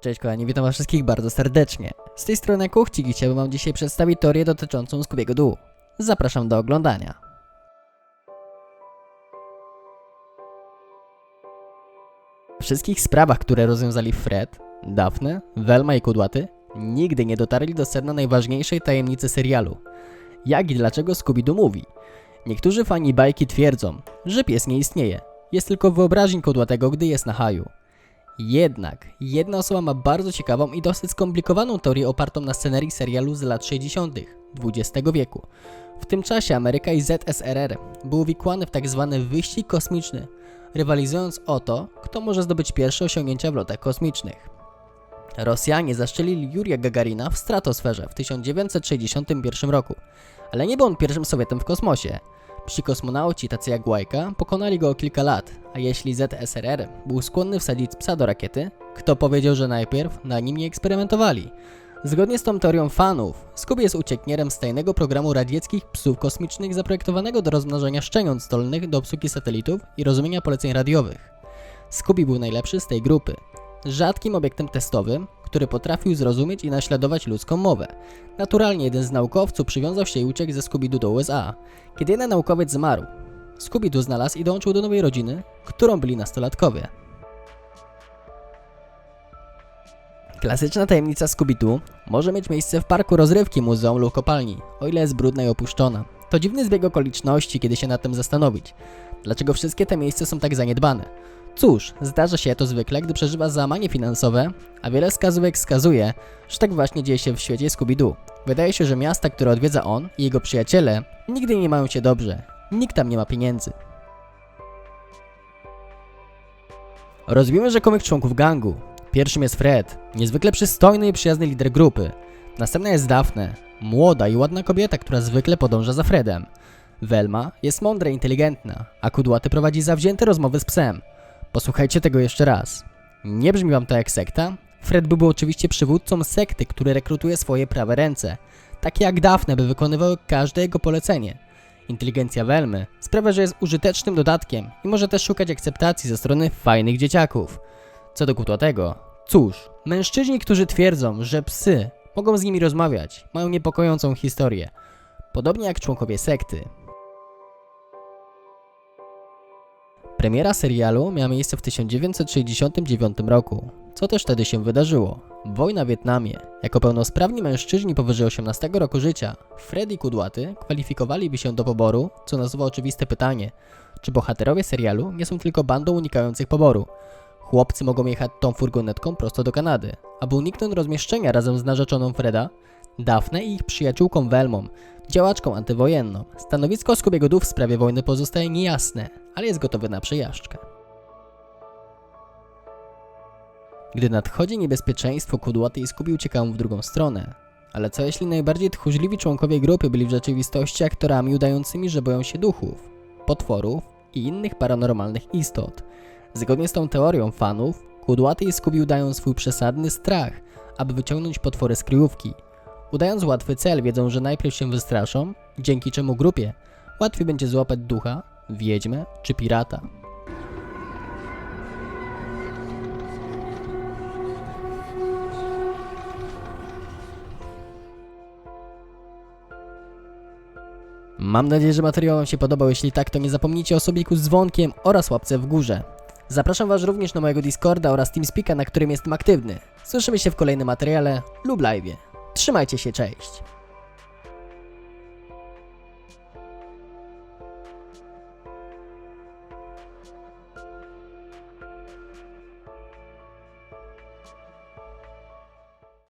Cześć kochani, witam was wszystkich bardzo serdecznie. Z tej strony Kuchcik i chciałbym wam dzisiaj przedstawić teorię dotyczącą Scoobiego Doo. Zapraszam do oglądania. Wszystkich sprawach, które rozwiązali Fred, Daphne, Velma i Kudłaty, nigdy nie dotarli do sedna najważniejszej tajemnicy serialu. Jak i dlaczego Scooby-Doo mówi? Niektórzy fani bajki twierdzą, że pies nie istnieje. Jest tylko wyobraźni Kudłatego, gdy jest na haju. Jednak jedna osoba ma bardzo ciekawą i dosyć skomplikowaną teorię opartą na scenerii serialu z lat 60. XX wieku. W tym czasie Ameryka i ZSRR były uwikłane w tzw. wyścig kosmiczny, rywalizując o to, kto może zdobyć pierwsze osiągnięcia w lotach kosmicznych. Rosjanie zaszczelili Jurija Gagarina w stratosferze w 1961 roku, ale nie był on pierwszym Sowietem w kosmosie. Psi kosmonauci, tacy jak Łajka, pokonali go o kilka lat, a jeśli ZSRR był skłonny wsadzić psa do rakiety, kto powiedział, że najpierw na nim nie eksperymentowali? Zgodnie z tą teorią fanów, Scooby jest uciekinierem z tajnego programu radzieckich psów kosmicznych zaprojektowanego do rozmnażania szczeniąt zdolnych do obsługi satelitów i rozumienia poleceń radiowych. Scooby był najlepszy z tej grupy. Rzadkim obiektem testowym, który potrafił zrozumieć i naśladować ludzką mowę. Naturalnie jeden z naukowców przywiązał się i uciekł ze Scooby-Doo do USA. Kiedy jeden naukowiec zmarł, Scooby-Doo znalazł i dołączył do nowej rodziny, którą byli nastolatkowie. Klasyczna tajemnica Scooby-Doo może mieć miejsce w parku rozrywki, muzeum lub kopalni, o ile jest brudna i opuszczona. To dziwny zbieg okoliczności, kiedy się nad tym zastanowić. Dlaczego wszystkie te miejsca są tak zaniedbane? Cóż, zdarza się to zwykle, gdy przeżywa załamanie finansowe, a wiele wskazówek wskazuje, że tak właśnie dzieje się w świecie Scooby-Doo. Wydaje się, że miasta, które odwiedza on i jego przyjaciele, nigdy nie mają się dobrze. Nikt tam nie ma pieniędzy. Rozbijmy rzekomych członków gangu. Pierwszym jest Fred, niezwykle przystojny i przyjazny lider grupy. Następna jest Daphne, młoda i ładna kobieta, która zwykle podąża za Fredem. Velma jest mądra i inteligentna, a Kudłaty prowadzi zawzięte rozmowy z psem. Posłuchajcie tego jeszcze raz. Nie brzmi wam to jak sekta? Fred byłby oczywiście przywódcą sekty, który rekrutuje swoje prawe ręce, takie jak Daphne, by wykonywały każde jego polecenie. Inteligencja Velmy sprawia, że jest użytecznym dodatkiem i może też szukać akceptacji ze strony fajnych dzieciaków. Co do Kudłatego, cóż, mężczyźni, którzy twierdzą, że psy mogą z nimi rozmawiać, mają niepokojącą historię. Podobnie jak członkowie sekty, Premiera serialu miała miejsce w 1969 roku. Co też wtedy się wydarzyło? Wojna w Wietnamie. Jako pełnosprawni mężczyźni powyżej 18 roku życia, Fred i Kudłaty kwalifikowaliby się do poboru, co nasuwa oczywiste pytanie, czy bohaterowie serialu nie są tylko bandą unikających poboru. Chłopcy mogą jechać tą furgonetką prosto do Kanady, aby uniknąć rozmieszczenia razem z narzeczoną Freda, Daphne i ich przyjaciółką Velmą, działaczką antywojenną. Stanowisko Scoobiego Doo w sprawie wojny pozostaje niejasne, ale jest gotowy na przejażdżkę. Gdy nadchodzi niebezpieczeństwo, Kudłaty i Scooby uciekają w drugą stronę. Ale co jeśli najbardziej tchórzliwi członkowie grupy byli w rzeczywistości aktorami udającymi, że boją się duchów, potworów i innych paranormalnych istot? Zgodnie z tą teorią fanów, Kudłaty i Scooby udają swój przesadny strach, aby wyciągnąć potwory z kryjówki. Udając łatwy cel, wiedzą, że najpierw się wystraszą, dzięki czemu grupie łatwiej będzie złapać ducha, wiedźmę czy pirata. Mam nadzieję, że materiał Wam się podobał. Jeśli tak, to nie zapomnijcie o sobiku z dzwonkiem oraz łapce w górze. Zapraszam Was również na mojego Discorda oraz TeamSpeaka, na którym jestem aktywny. Słyszymy się w kolejnym materiale lub live'ie. Trzymajcie się, cześć!